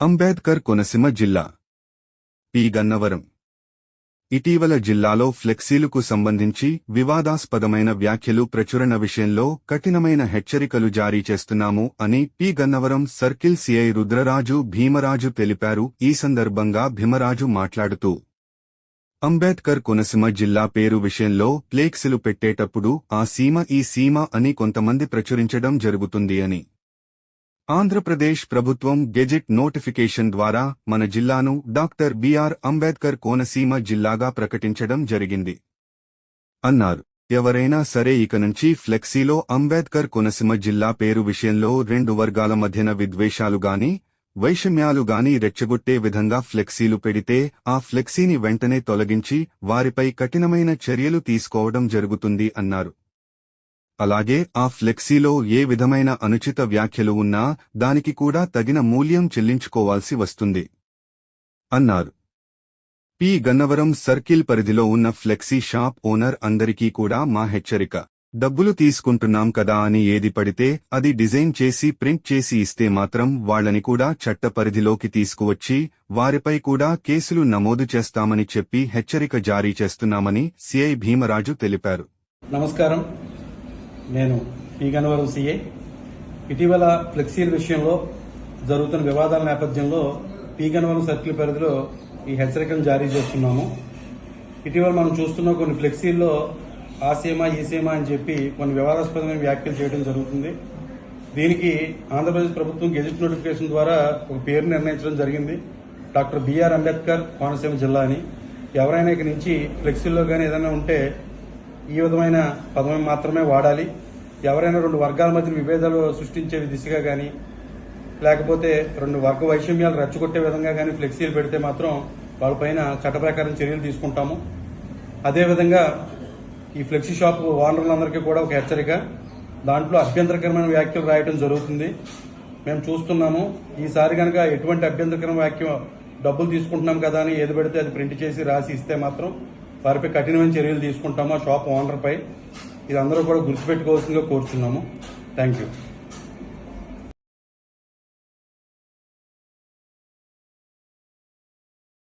అంబేద్కర్ కొనసీమ జిల్లా పి. గన్నవరం. ఇటీవల జిల్లాలో ఫ్లెక్సీలకు సంబంధించి వివాదాస్పదమైన వ్యాఖ్యలు ప్రచురణ విషయంలో కఠినమైన హెచ్చరికలు జారీ చేస్తున్నాము అని P. Gannavaram circle CI Rudraraju Bhimaraju తెలిపారు. ఈ సందర్భంగా భీమరాజు మాట్లాడుతూ అంబేద్కర్ కొనసీమ జిల్లా పేరు విషయంలో ప్లేక్సులు పెట్టేటప్పుడు ఆ సీమ ఈ సీమ అని కొంతమంది ప్రచురించడం జరుగుతుంది అని ఆంధ్రప్రదేశ్ ప్రభుత్వం గెజెట్ నోటిఫికేషన్ ద్వారా మన జిల్లాను డాక్టర్ బిఆర్ అంబేద్కర్ కోనసీమ జిల్లాగా ప్రకటించడం జరిగింది. అన్నారు. ఎవరైనా సరే ఇక నుంచి ఫ్లెక్సీలో అంబేద్కర్ కోనసీమ జిల్లా పేరు విషయంలో రెండు వర్గాల మధ్యన విద్వేషాలు గాని వైషమ్యాలు గాని రెచ్చగొట్టే విధంగా ఫ్లెక్సీలు పెడితే ఆ ఫ్లెక్సీని వెంటనే తొలగించి వారిపై కఠినమైన చర్యలు తీసుకోవడం జరుగుతుంది అన్నారు. అలాగే ఆ ఫ్లెక్సీలో ఏ విధమైన అనుచిత వ్యాఖ్యలు ఉన్నా దానికి కూడా తగిన మూల్యం చెల్లించుకోవాల్సి వస్తుంది. అన్నారు. పి. గన్నవరం సర్కిల్ పరిధిలో ఉన్న ఫ్లెక్సీ షాప్ ఓనర్ అందరికీ కూడా మా హెచ్చరిక. డబ్బులు తీసుకుంటున్నాం కదా అని ఏది పడితే అది డిజైన్ చేసి ప్రింట్ చేసి ఇస్తే మాత్రం వాళ్ళని కూడా చట్ట పరిధిలోకి తీసుకువచ్చి వారిపై కూడా కేసులు నమోదు చేస్తామని చెప్పి హెచ్చరిక జారీ చేస్తున్నామని సిఐ భీమరాజు తెలిపారు. నమస్కారం. నేను పి. గన్నవరం సీఏ. ఇటీవల ఫ్లెక్సీల విషయంలో జరుగుతున్న వివాదాల నేపథ్యంలో పి. గన్నవరం సర్కిల్ పరిధిలో ఈ హెచ్చరికను జారీ చేస్తున్నాము. ఇటీవల మనం చూస్తున్న కొన్ని ఫ్లెక్సీల్లో ఆ సీమా ఈ సీమా అని చెప్పి కొన్ని వివాదాస్పదమైన వ్యాఖ్యలు చేయడం జరుగుతుంది. దీనికి ఆంధ్రప్రదేశ్ ప్రభుత్వం గెజిట్ నోటిఫికేషన్ ద్వారా ఒక పేరు నిర్ణయించడం జరిగింది. డాక్టర్ బిఆర్ అంబేద్కర్ కోనసీమ జిల్లా అని. ఎవరైనా ఇక నుంచి ఫ్లెక్సీల్లో కానీ ఏదైనా ఉంటే ఈ విధమైన పదం మాత్రమే వాడాలి. ఎవరైనా రెండు వర్గాల మధ్య విభేదాలు సృష్టించే దిశగా కానీ లేకపోతే రెండు వర్గ వైషమ్యాలు రెచ్చగొట్టే విధంగా కానీ ఫ్లెక్సీలు పెడితే మాత్రం వాళ్ళపైన చట్ట ప్రకారం చర్యలు తీసుకుంటాము. అదేవిధంగా ఈ ఫ్లెక్సీ షాప్ ఓనర్లందరికీ కూడా ఒక హెచ్చరిక. దాంట్లో అభ్యంతరకరమైన వ్యాఖ్యలు రాయటం జరుగుతుంది. మేము చూస్తున్నాము ఈసారి కనుక ఎటువంటి అభ్యంతరకరమైన వాక్యం డబ్బులు తీసుకుంటున్నాం కదా అని ఏది పెడితే అది ప్రింట్ చేసి రాసి ఇస్తే మాత్రం వారిపై కఠినమైన చర్యలు తీసుకుంటాము? ఆ షాప్ ఓనర్పై. ఇది అందరూ కూడా గుర్తుపెట్టుకోవాల్సిందిగా కోరుచున్నాము. Thank you